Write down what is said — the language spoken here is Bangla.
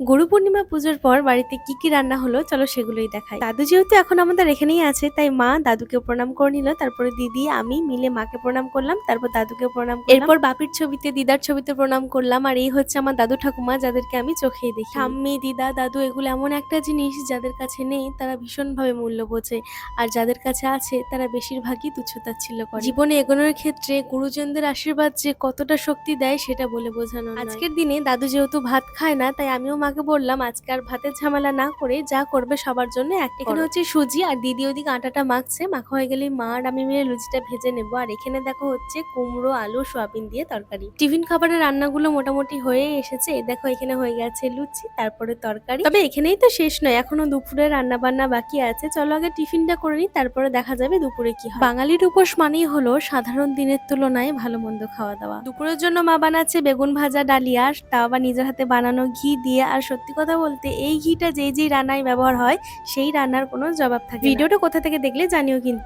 গুরু পূর্ণিমা পুজোর পর বাড়িতে কি কি রান্না হলো চলো সেগুলোই দেখাই। দাদু যেহেতু এখন আমাদের এখানেই আছে তাই মা দাদুকে প্রণাম করে নিল তারপরে দিদি আমি মিলে মাকে প্রণাম করলাম তারপর দাদুকে প্রণাম করলাম। এরপর বাপির ছবিতে দিদার ছবিতে প্রণাম করলাম আর এই হচ্ছে আমার দাদু ঠাকুমা যাদেরকে আমি চোখেই দেখি। ঠাম্মি দিদা দাদু এগুলো এমন একটা জিনিস যাদের কাছে নেই তারা ভীষণভাবে মূল্য বোঝে আর যাদের কাছে আছে তারা বেশিরভাগই তুচ্ছতাচ্ছিল্য করে। জীবনে এগোনোর ক্ষেত্রে গুরুজনদের আশীর্বাদ যে কতটা শক্তি দেয় সেটা বলে বোঝানো আজকের দিনে দাদু যেহেতু ভাত খায় না তাই আমিও মাকে বললাম আজকে আর ভাতের ঝামেলা না করে যা করবে সবার জন্য। একটা এখানে হচ্ছে সুজি আর দিদি ওদিকে আটাটা মাখছে। মাখা হয়ে গেলে মা আর আমি মিলে লুচিটা ভেজে নেব। আর এখানে দেখো হচ্ছে কুমড়ো আলু সোয়াবিন দিয়ে তরকারি। টিফিন খাবারের রান্নাগুলো মোটামুটি হয়ে এসেছে। দেখো এখানে হয়ে গেছে লুচি তারপরে তরকারি। তবে এখানেই তো শেষ নয় এখনও দুপুরে রান্না বান্না বাকি আছে। চলো আগে টিফিনটা করে নিই তারপরে দেখা যাবে দুপুরে কি হয়। বাঙালির উপোস মানেই হলো সাধারণ দিনের তুলনায় ভালো মন্দ খাওয়া দাওয়া। দুপুরের জন্য মা বানাচ্ছে বেগুন ভাজা ডালিয়া তাও আবার নিজের হাতে বানানো ঘি দিয়ে আর সত্যি কথা বলতে এই ঘিটা যেই যেই রান্নায় ব্যবহার হয়, সেই রান্নার কোনো জবাব থাকে ভিডিওটা কোথা থেকে দেখলে জানিও কিন্তু।